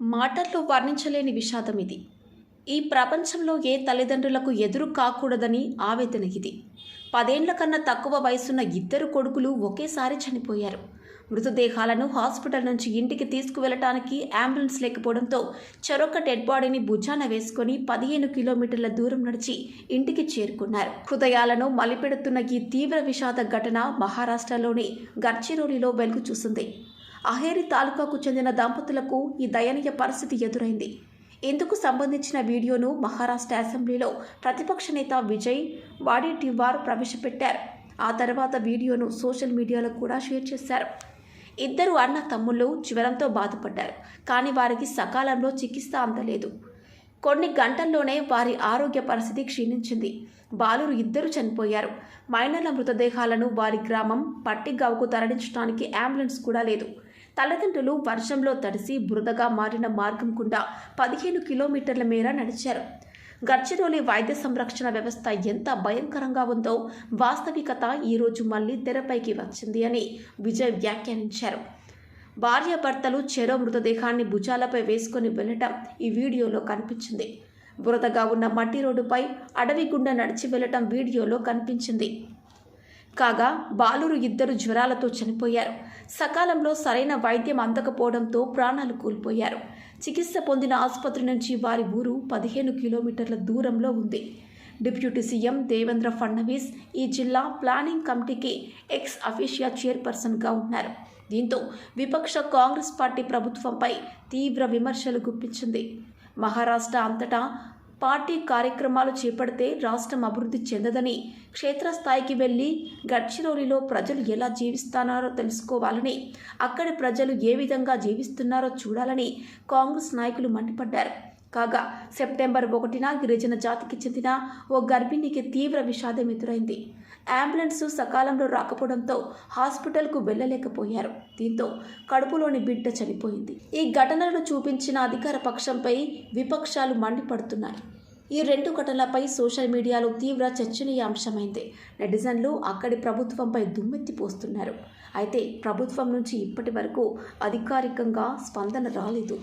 మాటల్లో వర్ణించలేని విషాదం ఇది. ఈ ప్రపంచంలో ఏ తల్లిదండ్రులకు ఎదురు కాకూడదని ఆవేదన ఇది. పదేండ్ల కన్నా తక్కువ వయసున్న ఇద్దరు కొడుకులు ఒకేసారి చనిపోయారు. మృతదేహాలను హాస్పిటల్ నుంచి ఇంటికి తీసుకువెళ్ళటానికి అంబులెన్స్ లేకపోవడంతో చెరొక్క డెడ్ బాడీని భుజాన వేసుకొని పదిహేను కిలోమీటర్ల దూరం నడిచి ఇంటికి చేరుకున్నారు. హృదయాలను మలిపెడుతున్న ఈ తీవ్ర విషాద ఘటన మహారాష్ట్రలోని గడ్చిరోలిలో వెలుగు చూసింది అహేరి తాలూకాకు చెందిన దంపతులకు ఈ దయనీయ పరిస్థితి ఎదురైంది. ఇందుకు సంబంధించిన వీడియోను మహారాష్ట్ర అసెంబ్లీలో ప్రతిపక్ష నేత విజయ్ వాడిటివార్ ప్రవేశపెట్టారు. ఆ తర్వాత వీడియోను సోషల్ మీడియాలో కూడా షేర్ చేశారు. ఇద్దరు అన్న తమ్ముళ్ళు జ్వరంతో బాధపడ్డారు కానీ వారికి సకాలంలో చికిత్స అందలేదు. కొన్ని గంటల్లోనే వారి ఆరోగ్య పరిస్థితి క్షీణించింది. బాలురు ఇద్దరు చనిపోయారు. మైనర్ల మృతదేహాలను వారి గ్రామం పట్టిగావుకు తరలించడానికి అంబులెన్స్ కూడా లేదు. తల్లిదండ్రులు వర్షంలో తడిసి బురదగా మారిన మార్గం గుండా పదిహేను కిలోమీటర్ల మేర నడిచారు. గడ్చిరోలి వైద్య సంరక్షణ వ్యవస్థ ఎంత భయంకరంగా ఉందో వాస్తవికత ఈరోజు మళ్ళీ తెరపైకి వచ్చింది అని విజయ్ వ్యాఖ్యానించారు. భార్యాభర్తలు చెరో మృతదేహాన్ని భుజాలపై వేసుకొని వెళ్ళటం ఈ వీడియోలో కనిపించింది. బురదగా ఉన్న మట్టి రోడ్డుపై అడవి గుండా నడిచి వెళ్ళటం వీడియోలో కనిపించింది. కాగా బాలురు ఇద్దరు జ్వరాలతో చనిపోయారు. సకాలంలో సరైన వైద్యం అందకపోవడంతో ప్రాణాలు కోల్పోయారు. చికిత్స పొందిన ఆసుపత్రి నుంచి వారి ఊరు పదిహేను కిలోమీటర్ల దూరంలో ఉంది. డిప్యూటీ సీఎం దేవేంద్ర ఫడ్నవీస్ ఈ జిల్లా ప్లానింగ్ కమిటీకి ఎక్స్ అఫీషియా చైర్పర్సన్గా ఉన్నారు. దీంతో విపక్ష కాంగ్రెస్ పార్టీ ప్రభుత్వంపై తీవ్ర విమర్శలు గుప్పించింది. మహారాష్ట్ర అంతటా పార్టీ కార్యక్రమాలు చేపడితే రాష్ట్రం అభివృద్ధి చెందదని క్షేత్రస్థాయికి వెళ్ళి గడ్చిరోలిలో ప్రజలు ఎలా జీవిస్తున్నారో తెలుసుకోవాలని అక్కడి ప్రజలు ఏ విధంగా జీవిస్తున్నారో చూడాలని కాంగ్రెస్ నాయకులు మండిపడ్డారు. కాగా సెప్టెంబర్ ఒకటిన గిరిజన జాతికి చెందిన ఓ గర్భిణికి తీవ్ర విషాదం ఎదురైంది. అంబులెన్స్ సకాలంలో రాకపోవడంతో హాస్పిటల్కు వెళ్ళలేకపోయారు. దీంతో కడుపులోని బిడ్డ చనిపోయింది. ఈ ఘటనలను చూపించిన అధికార పక్షంపై విపక్షాలు మండిపడుతున్నాయి. ఈ రెండు ఘటనలపై సోషల్ మీడియాలో తీవ్ర చర్చనీయాంశమైంది. నెటిజన్లు అక్కడి ప్రభుత్వంపై దుమ్మెత్తిపోస్తున్నారు అయితే ప్రభుత్వం నుంచి ఇప్పటి వరకు అధికారికంగా స్పందన రాలేదు.